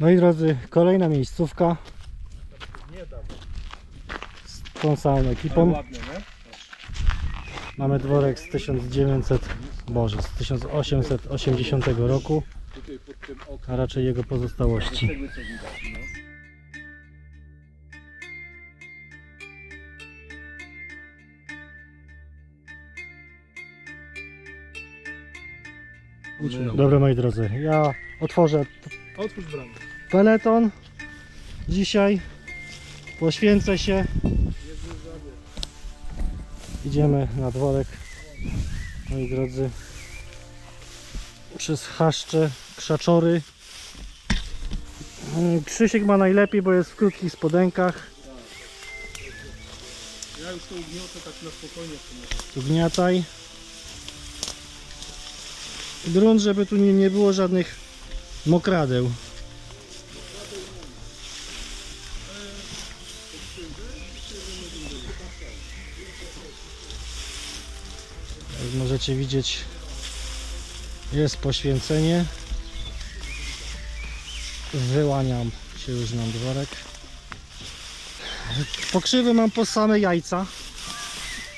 No i drodzy, kolejna miejscówka z tą samą ekipą. Mamy dworek z 1900, boże, z 1880 roku, a raczej jego pozostałości. Dobra moi drodzy, ja otworzę Otwórz bramę. Peleton dzisiaj, poświęcę się, idziemy na dworek, moi drodzy, przez chaszcze, krzaczory. Mm, Krzysiek ma najlepiej, bo jest w krótkich spodenkach, Ja już to ugniotę tak na spokojnie ugniataj. Grunt, żeby tu nie, nie było żadnych mokradeł. Możecie widzieć, jest poświęcenie. Wyłaniam się już na dworek. Pokrzywy mam po same jajca,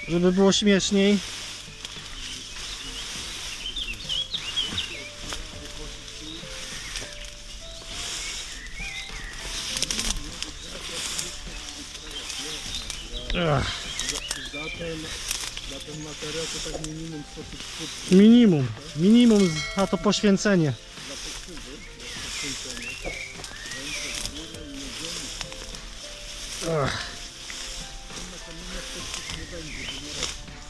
żeby było śmieszniej. Ach, Za ten, materiał to tak minimum 100 sztuk minimum, minimum z- a to poświęcenie. Ach.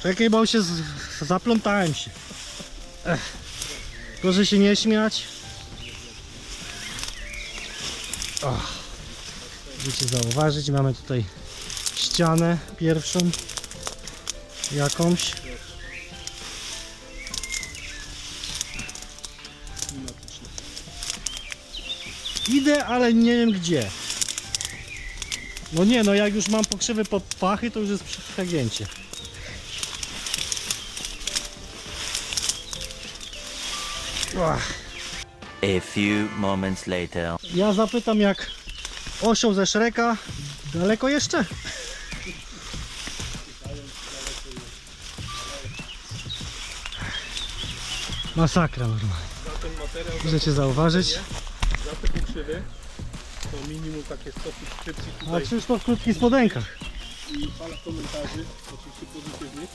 Czekaj, bo się z... zaplątałem się. Ech. Proszę się nie śmiać. Możecie zauważyć, mamy tutaj ścianę pierwszą jakąś. Idę, ale nie wiem gdzie. No nie, no jak już mam pokrzywy pod pachy, to już jest przegięcie. A few moments later. Ja zapytam jak osioł ze Szreka. Daleko jeszcze? Masakra normalnie. Ten materiał, Możecie zauważyć. za te pokrzywy to minimum takie 100 subskrypcji A tutaj Krzysztof w krótkich spodenkach. i fala komentarzy, oczywiście pozytywnych.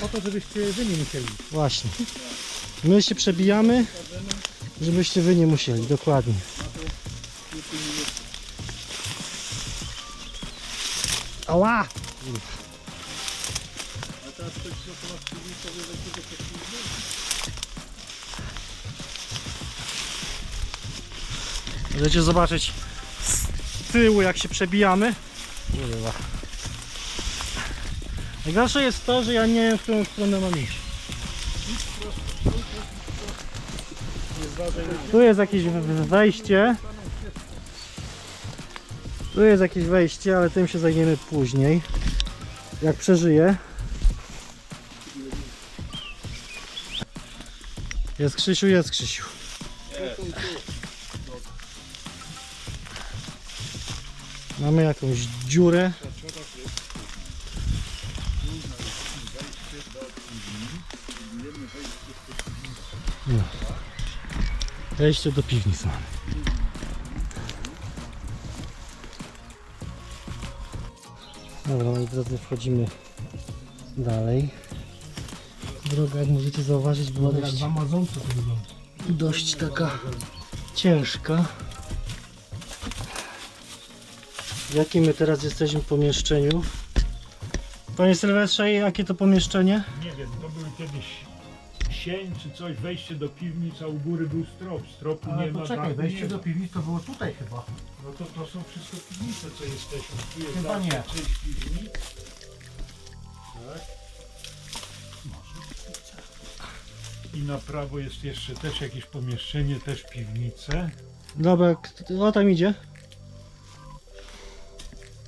Po to, żebyście wy nie musieli. Właśnie. My się przebijamy, żebyście wy nie musieli, dokładnie. Ała! A teraz to piwnicę? Możecie zobaczyć z tyłu jak się przebijamy. Kurwa. Najgorsze jest to, że ja nie wiem w którą stronę mam iść. Tu jest jakieś wejście. Tu jest jakieś wejście, ale tym się zajmiemy później. Jak przeżyję. Jest Krzysiu, jest Krzysiu. Mamy jakąś dziurę. No. Wejście do piwnicy mamy. Dobra, moi drodzy, wchodzimy dalej. Droga, jak możecie zauważyć, była dość, dość taka ciężka. W jakim my teraz jesteśmy pomieszczeniu? Panie Sylwestrze, jakie to pomieszczenie? Nie wiem, to były kiedyś sień czy coś, wejście do piwnic, a u góry był strop. Stropu nie ma, dachu nie ma. piwnicy to było tutaj chyba. No to, to są wszystko piwnice, co jesteśmy. Tu jest Chyba nie. część piwnic. Tak. I na prawo jest jeszcze też jakieś pomieszczenie, też piwnice. Dobra, k- o tam idzie.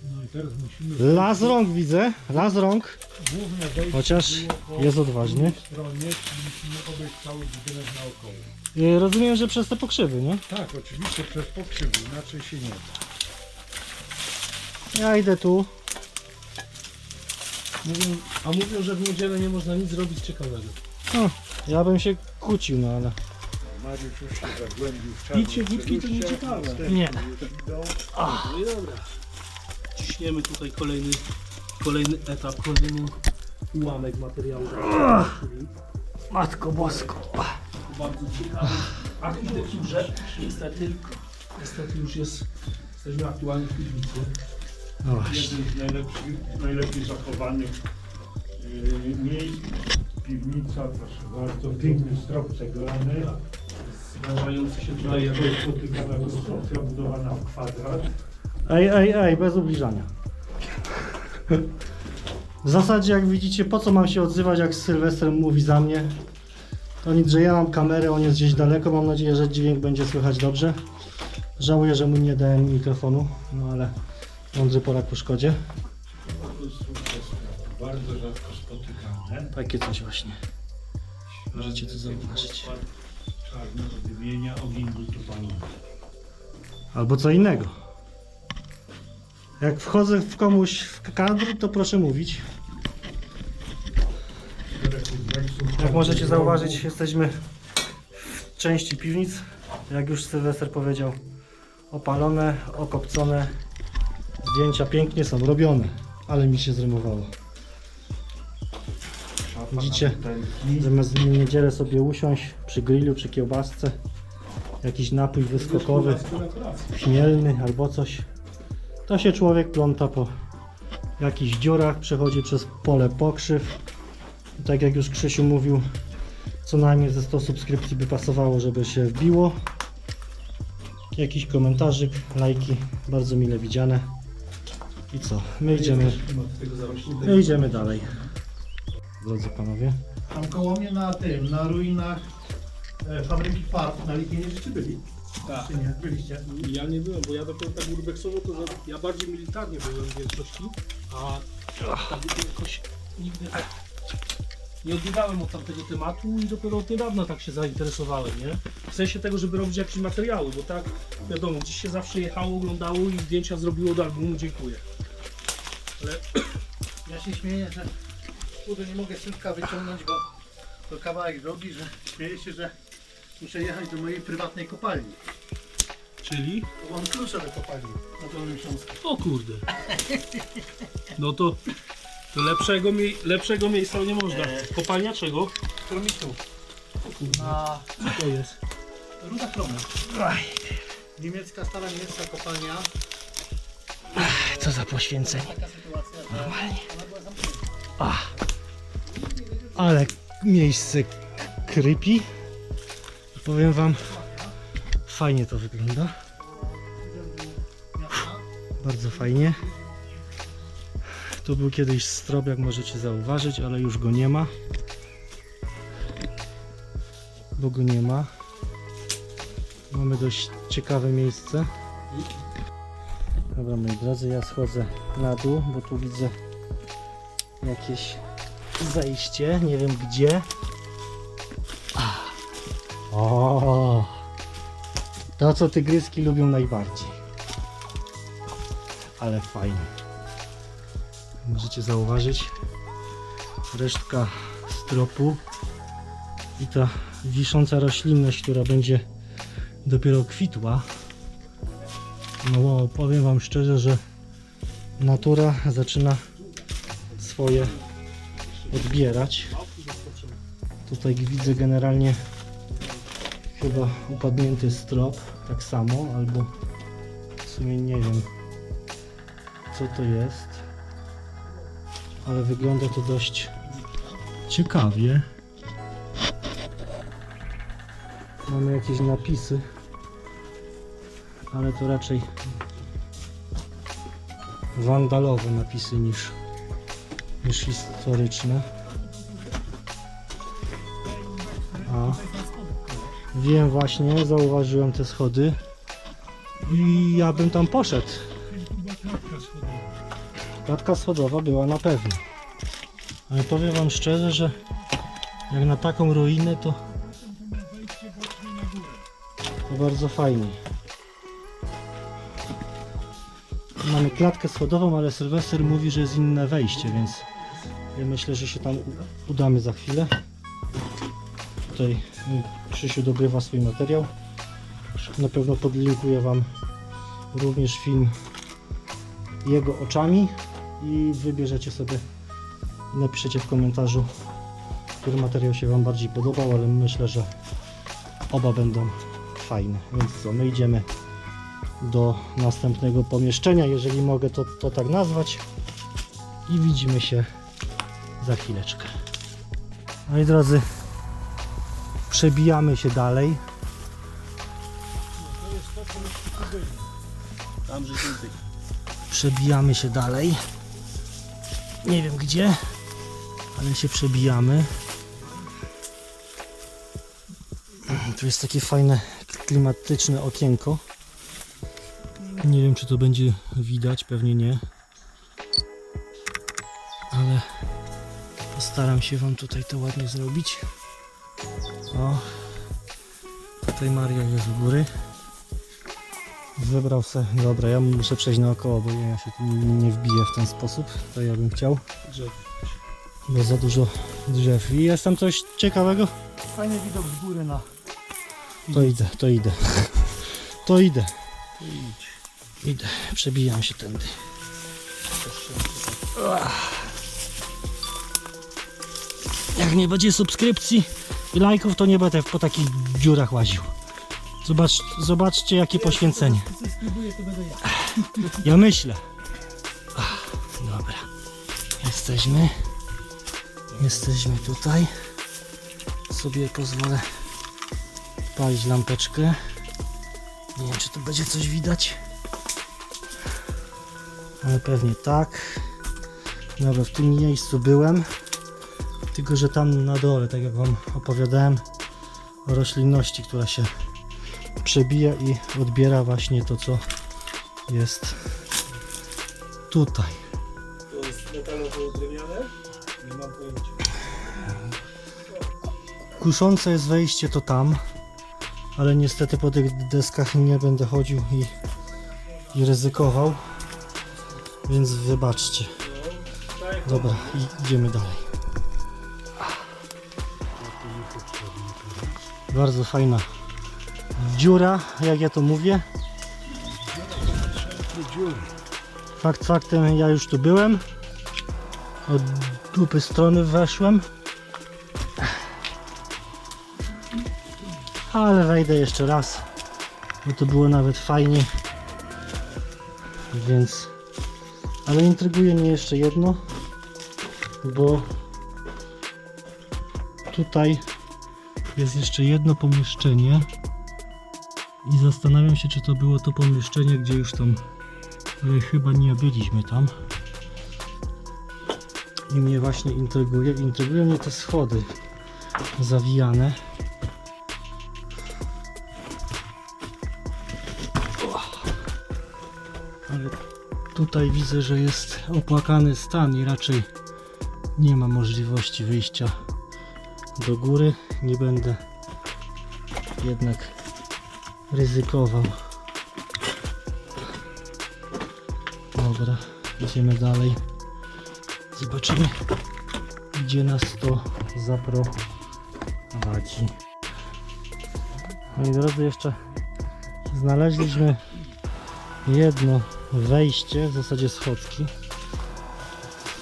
No i teraz musimy... Las rąk widzę, las rąk. Główne wejście Chociaż było po jest odważny. drugiej stronie, czyli musimy obejść cały budynek naokoło. Y, Rozumiem, że przez te pokrzywy, nie? Tak, oczywiście przez pokrzywy, inaczej się nie da. Ja idę tu. Mówią, a mówią, że w niedzielę nie można nic zrobić ciekawego. Ja bym się kłócił, no ale... Mariusz już się zagłębił w czarną Picie wódki to nie ciekawe. Nie. No i dobra. Ciśniemy tutaj kolejny, kolejny etap, kolejny ułamek materiału. Matko bosko. Bardzo ciekawy architekturze. Niestety, niestety już jest, jesteśmy aktualnie w piwnicy. No właśnie. Jeden z najlepszych, najlepiej zachowanych yy, miejsc. Piwnica, proszę bardzo, piękny strop ceglany. Zdarzający się tutaj jest spotykana konstrukcja budowana w kwadrat. Ej, ej, ej, bez ubliżania. W zasadzie, jak widzicie, po co mam się odzywać, jak Sylwestrem mówi za mnie? To nic, że ja mam kamerę, on jest gdzieś daleko. Mam nadzieję, że dźwięk będzie słychać dobrze. Żałuję, że mu nie dałem mikrofonu, no ale mądry Polak po szkodzie. Bardzo rzadko spotykane. Takie coś właśnie. Możecie to zauważyć. Ogień. Albo co innego. Jak wchodzę w komuś w kadr, to proszę mówić. Jak możecie zauważyć, jesteśmy w części piwnic. Jak już Sylwester powiedział, opalone, okopcone. Zdjęcia pięknie są robione, ale mi się zrymowało. Widzicie? Zamiast w niedzielę sobie usiąść przy grillu, przy kiełbasce, jakiś napój wyskokowy, chmielny albo coś, to się człowiek pląta po jakichś dziurach, przechodzi przez pole pokrzyw. Tak jak już Krzysiu mówił, co najmniej ze 100 subskrypcji by pasowało, żeby się wbiło. Jakiś komentarzyk, lajki, bardzo mile widziane. I co? My idziemy, my idziemy dalej. Drodzy panowie. Tam koło mnie na tym, na ruinach e, fabryki farb na Ligienie czy byli? Tak. Czy nie? Byliście? Ja nie byłem, bo ja dopiero tak urbexowo to za, ja bardziej militarnie byłem w większości, a tak jakoś nigdy tak nie odbiegałem od tamtego tematu i dopiero od niedawna tak się zainteresowałem, nie? W sensie tego, żeby robić jakieś materiały, bo tak wiadomo, gdzieś się zawsze jechało, oglądało i zdjęcia zrobiło do albumu, dziękuję. Ale Ja się śmieję, że kurde nie mogę synka wyciągnąć, bo to kawałek drogi, że śmieję się, że muszę jechać do mojej prywatnej kopalni. czyli? Bo mam klucze do kopalni na Dolnym Śląsku. O kurde. No to, to lepszego, mie lepszego miejsca nie można. Kopalnia czego? Kromitu. Na Co to jest? Ruda Kromy. Niemiecka, stara niemiecka kopalnia. Co za poświęcenie. Taka sytuacja, że ona była zamknięta. Ale miejsce creepy. Powiem wam, fajnie to wygląda. Bardzo fajnie. Tu był kiedyś strop, jak możecie zauważyć, ale już go nie ma. Bo go nie ma. Mamy dość ciekawe miejsce. Dobra moi drodzy, ja schodzę na dół, bo tu widzę jakieś zejście, nie wiem gdzie. To co tygryski lubią najbardziej. Ale fajnie. Możecie zauważyć resztka stropu i ta wisząca roślinność, która będzie dopiero kwitła. No powiem wam szczerze, że natura zaczyna swoje odbierać. Tutaj widzę generalnie chyba upadnięty strop, tak samo, albo w sumie nie wiem co to jest, ale wygląda to dość ciekawie. Mamy jakieś napisy, ale to raczej wandalowe napisy niż, niż historyczne. A. Wiem właśnie, zauważyłem te schody i ja bym tam poszedł. Klatka schodowa była na pewno. Ale powiem wam szczerze, że jak na taką ruinę to to bardzo fajnie. Mamy klatkę schodową, ale Sylwester mówi, że jest inne wejście, więc ja myślę, że się tam udamy za chwilę. Tutaj Krzysiu dogrywa swój materiał. Na pewno podlinkuję Wam również film jego oczami i wybierzecie sobie i napiszecie w komentarzu, który materiał się Wam bardziej podobał, ale myślę, że oba będą fajne. Więc co, my idziemy do następnego pomieszczenia, jeżeli mogę to, to tak nazwać i widzimy się za chwileczkę. Moi drodzy, przebijamy się dalej. Przebijamy się dalej. Nie wiem gdzie, ale się przebijamy. Tu jest takie fajne, klimatyczne okienko. Nie wiem, czy to będzie widać, pewnie nie. Ale postaram się Wam tutaj to ładnie zrobić. O, tutaj Maria jest u góry. Wybrał se. Dobra, ja muszę przejść naokoło, bo ja się tu nie wbiję w ten sposób. To ja bym chciał. Bo za dużo drzew. I jest tam coś ciekawego? Fajny widok z góry na. To idę, to idę. To idę. Idę. Przebijam się tędy. Jak nie będzie subskrypcji i lajków, to nie będę po takich dziurach łaził. Zobacz, zobaczcie jakie poświęcenie. ja. Myślę. Dobra. Jesteśmy. Jesteśmy tutaj. Sobie pozwolę palić lampeczkę. Nie wiem, czy tu będzie coś widać. Ale pewnie tak. Dobra, w tym miejscu byłem. Tylko, że tam na dole, tak jak Wam opowiadałem, o roślinności, która się przebija i odbiera właśnie to, co jest tutaj. To jest metalowo drewniane? Nie mam pojęcia. Kuszące jest wejście to tam, ale niestety po tych deskach nie będę chodził i, i ryzykował, więc wybaczcie. Dobra, i idziemy dalej. Bardzo fajna dziura, jak ja to mówię. Fakt faktem, ja już tu byłem. Od dupy strony weszłem. Ale wejdę jeszcze raz, bo to było nawet fajnie. Więc. Ale intryguje mnie jeszcze jedno, bo tutaj jest jeszcze jedno pomieszczenie i zastanawiam się, czy to było to pomieszczenie, gdzie już tam ale chyba nie byliśmy tam. I mnie właśnie intryguje. Intrygują mnie te schody zawijane. Ale tutaj widzę, że jest opłakany stan i raczej nie ma możliwości wyjścia do góry. Nie będę jednak ryzykował. Dobra, idziemy dalej. Zobaczymy, gdzie nas to zaprowadzi. Moi drodzy, jeszcze znaleźliśmy jedno wejście, w zasadzie schodki.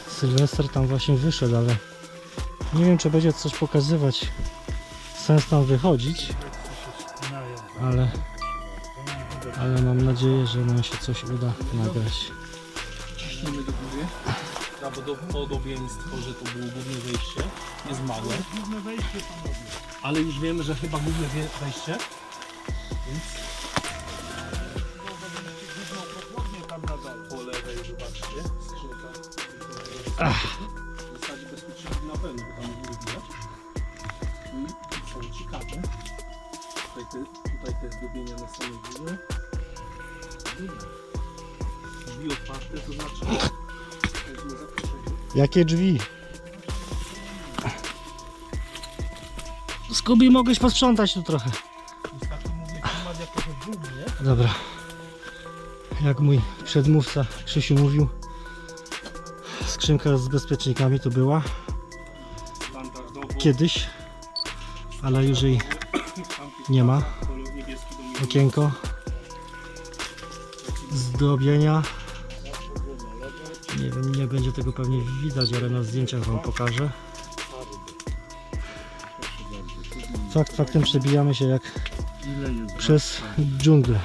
Sylwester tam właśnie wyszedł, ale nie wiem, czy będzie coś pokazywać. Sens tam wychodzić, ale, ale mam nadzieję, że nam się coś uda nagrać. Ciśniemy do góry. Prawdopodobieństwo, że to było główne wejście jest małe. Główne wejście. Ale już wiemy, że chyba główne wejście. Więc Jakie drzwi? Skubi, mogłeś posprzątać tu trochę. Dobra. Jak mój przedmówca Krzysiu mówił, skrzynka z bezpiecznikami to była kiedyś, ale już jej nie ma. Okienko zdobienia. Będzie tego pewnie widać, ale na zdjęciach wam pokażę. Fakt faktem przebijamy się jak przez dżunglę.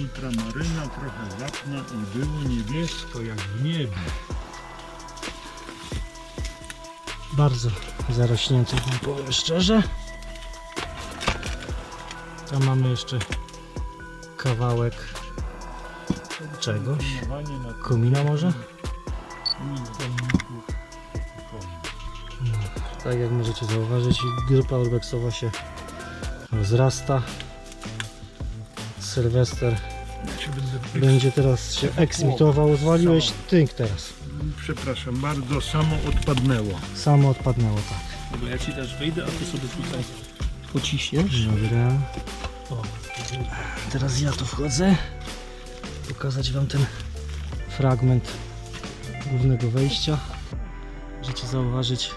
ultramaryna, trochę wapna i było niebiesko jak w niebie. Bardzo zarośnięty, powiem szczerze. Tam mamy jeszcze kawałek czegoś. Komina może? Tak jak możecie zauważyć, grupa urbexowa się wzrasta. Sylwester będzie teraz się eksmitował. Zwaliłeś tynk teraz. Przepraszam bardzo, samo odpadnęło. Samo odpadnęło, tak. Dobra, ja ci też wyjdę, a ty sobie tutaj pociśniesz. Dobra. O, Teraz ja tu wchodzę. Pokazać wam ten fragment głównego wejścia. Możecie zauważyć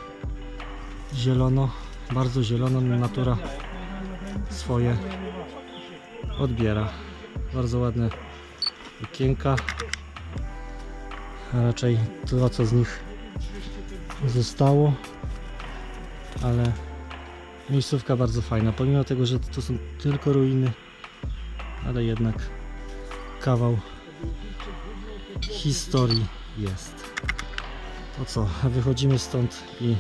zielono, bardzo zielono, natura swoje odbiera. Bardzo ładne okienka, a raczej to co z nich zostało, ale miejscówka bardzo fajna, pomimo tego, że to są tylko ruiny, ale jednak kawał historii jest. To co, wychodzimy stąd i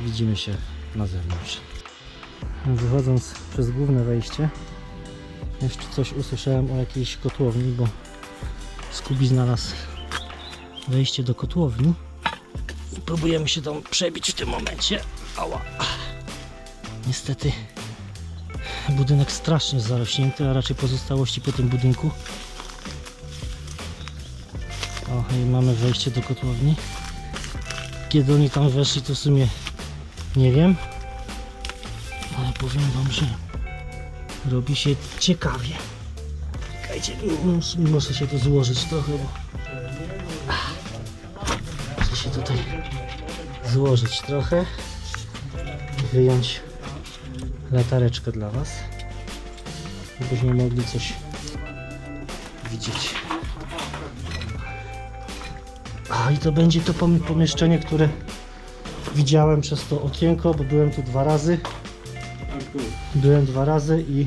widzimy się na zewnątrz. Wychodząc przez główne wejście, jeszcze coś usłyszałem o jakiejś kotłowni, bo Skubi znalazł wejście do kotłowni. Próbujemy się tam przebić w tym momencie. Ała. Niestety budynek strasznie zarośnięty, a raczej pozostałości po tym budynku. I mamy wejście do kotłowni. Kiedy oni tam weszli, to w sumie nie wiem. Ale powiem wam, że robi się ciekawie. Czekajcie, mus- muszę się tu złożyć trochę, bo... Muszę się tutaj złożyć trochę i wyjąć latareczkę dla Was, żebyśmy mogli coś widzieć. A i to będzie to pom- pomieszczenie, które widziałem przez to okienko, bo byłem tu dwa razy. Byłem dwa razy i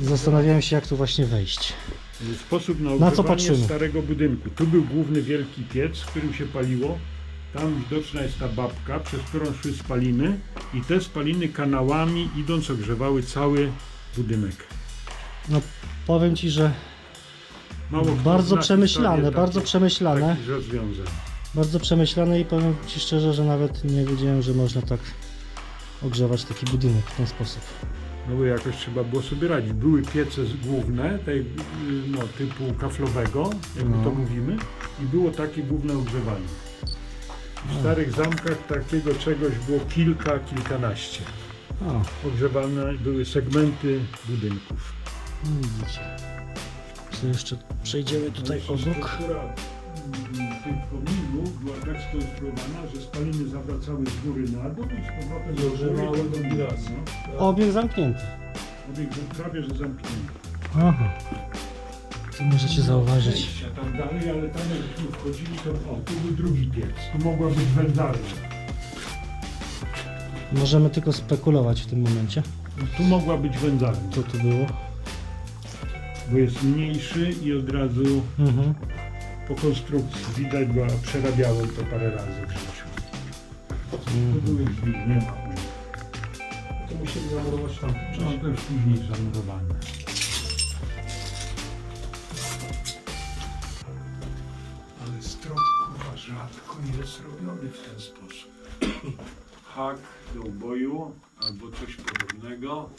zastanawiałem się, jak tu właśnie wejść. Sposób na Na co patrzymy? starego budynku. Tu był główny wielki piec, w którym się paliło. Tam widoczna jest ta babka, przez którą szły spaliny i te spaliny kanałami idąc ogrzewały cały budynek. No powiem Ci, że Mało kto bardzo zna przemyślane, historię bardzo takich- przemyślane. takich rozwiązań. Bardzo przemyślane i powiem Ci szczerze, że nawet nie wiedziałem, że można tak ogrzewać taki budynek w ten sposób. No bo jakoś trzeba było sobie radzić. Były piece z- główne, tej, y, no, typu kaflowego, jak my No. to mówimy, i było takie główne ogrzewanie. W starych zamkach takiego czegoś było kilka, kilkanaście. O, Ogrzewane były segmenty budynków. no widzicie. Co jeszcze przejdziemy tutaj obok. Mm, tych kominów była tak skonstruowana, że spaliny zawracały z góry na dół i z powrotem do góry ogrzewały do raz. No. Obieg zamknięty. Obiekt był prawie że zamknięty. Aha. Tu możecie zauważyć. Wejścia tam dalej, ale tam jakbyśmy wchodzili, to o, tu był drugi piec. Tu mogła być wędzarnia. Możemy tylko spekulować w tym momencie. Tu mogła być wędzarnia, Co tu było? Bo jest mniejszy i od razu Mhm. po konstrukcji widać, bo przerabiało to parę razy w życiu. Tu były drzwi, nie ma. to musieli zamurować tam. No to już później zamurowane. Ale strop kurwa rzadko jest robiony w ten sposób. Hak do uboju albo coś podobnego.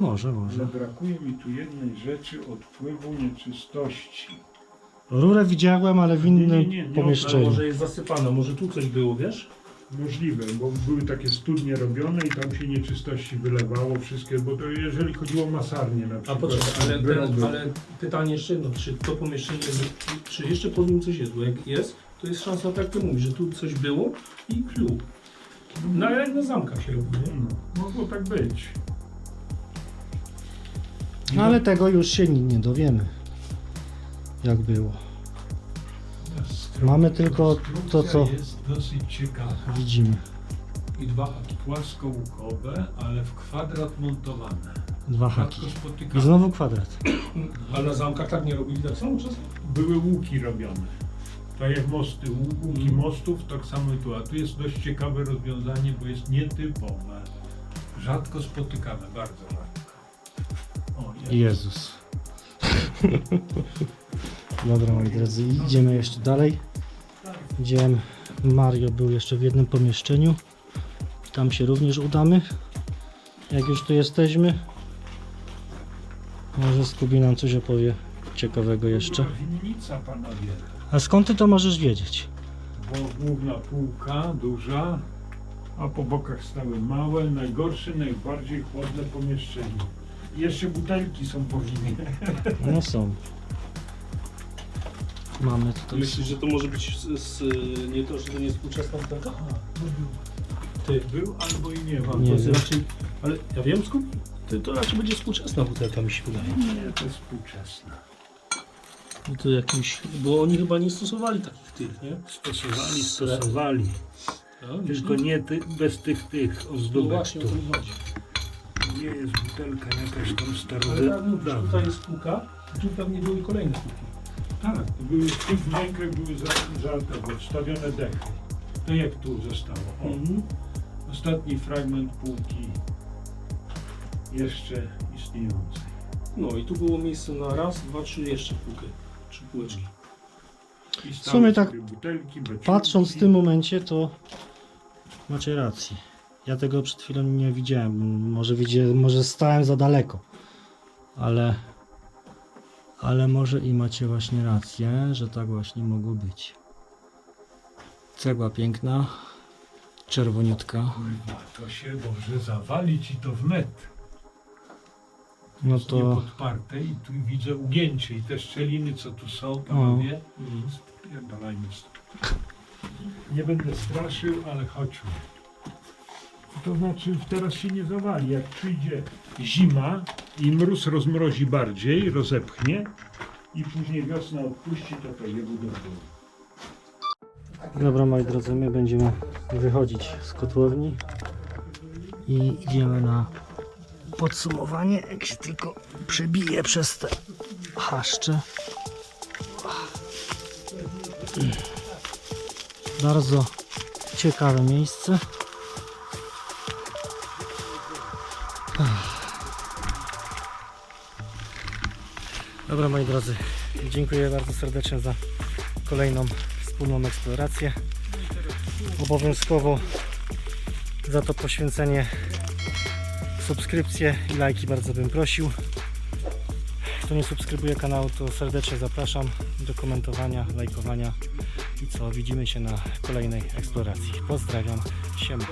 Może, może. Ale brakuje mi tu jednej rzeczy, odpływu nieczystości. Rurę widziałem, ale w innym Nie, nie, nie, pomieszczeniu. może jest zasypana, może tu coś było, wiesz? Możliwe, bo były takie studnie robione i tam się nieczystości wylewało wszystkie, bo to jeżeli chodziło o masarnię na A przykład. poczekaj, ale, ale pytanie jeszcze jedno, czy to pomieszczenie, czy jeszcze pod nim coś jest, bo jak jest, to jest szansa, tak ty mówisz, że tu coś było i clue. No jak na zamkach się robi, nie? No, mogło tak być. No ale tego już się nie, dowiemy. Jak było. Mamy tylko to, co jest dosyć ciekawa. widzimy. I dwa haki. Płaskołukowe, ale w kwadrat montowane. Dwa haki. Rzadko I spotykane. znowu kwadrat. Ale na zamkach tak nie robili tak samo czasem? Były łuki robione. Tak jak mosty, łu- łuki Mhm. mostów, tak samo i tu. A tu jest dość ciekawe rozwiązanie, bo jest nietypowe. Rzadko spotykane, bardzo rzadko. Jezus. Dobra moi drodzy, idziemy jeszcze dalej. Gdzie Mario był jeszcze w jednym pomieszczeniu. Tam się również udamy. Jak już tu jesteśmy. Może Skubi nam coś opowie ciekawego jeszcze. Winnica, panowie. A skąd ty to możesz wiedzieć? Bo główna półka, duża, a po bokach stały małe, najgorsze, najbardziej chłodne pomieszczenie. Jeszcze butelki są po winie. No są. Mamy tutaj. Myślisz, że to może być z, z, nie to, że to nie jest współczesna butelka? Ty, Był albo i nie ma. to Nie jest wiem. raczej, ale ja wiem skąd, ty, to raczej będzie współczesna butelka mi się wydaje. Nie, to jest współczesne. I to jakimś, bo oni chyba nie stosowali takich tych, nie? Stosowali, stosowali. No, Tylko nie ty, bez tych, tych No ozdóbek właśnie o tu. tym chodzi. Nie jest butelka jakaś tam Ale starodawna. tak mówisz, tutaj jest spółka, tu pewnie były kolejne spółki. Tak, to były w tych wnękach były to, odstawione dechy. To jak tu zostało. O, Mhm. Ostatni fragment półki jeszcze istniejącej. No i tu było miejsce na raz, dwa, trzy jeszcze półkę. Trzy półeczki. I W stały sumie tak sobie butelki. Patrząc w tym momencie, to macie rację. Ja tego przed chwilą nie widziałem. Może, widzie, może stałem za daleko. Ale, ale może i macie właśnie rację, że tak właśnie mogło być. Cegła piękna, czerwoniutka. Kurwa, to się może zawalić i to wnet. No Jest to niepodparte i tu widzę ugięcie i te szczeliny co tu są, panowie. Spierdalajmy stąd. Nie będę straszył, ale chodźmy. To znaczy teraz się nie zawali. Jak przyjdzie zima i mróz rozmrozi bardziej, rozepchnie i później wiosna odpuści, to je budowy. Dobra moi drodzy, my będziemy wychodzić z kotłowni i idziemy na podsumowanie, jak się tylko przebije przez te chaszcze. Bardzo ciekawe miejsce. Dobra moi drodzy, dziękuję bardzo serdecznie za kolejną wspólną eksplorację. Obowiązkowo za to poświęcenie subskrypcje i lajki bardzo bym prosił. Kto nie subskrybuje kanału, to serdecznie zapraszam do komentowania, lajkowania i co, widzimy się na kolejnej eksploracji. Pozdrawiam, siema.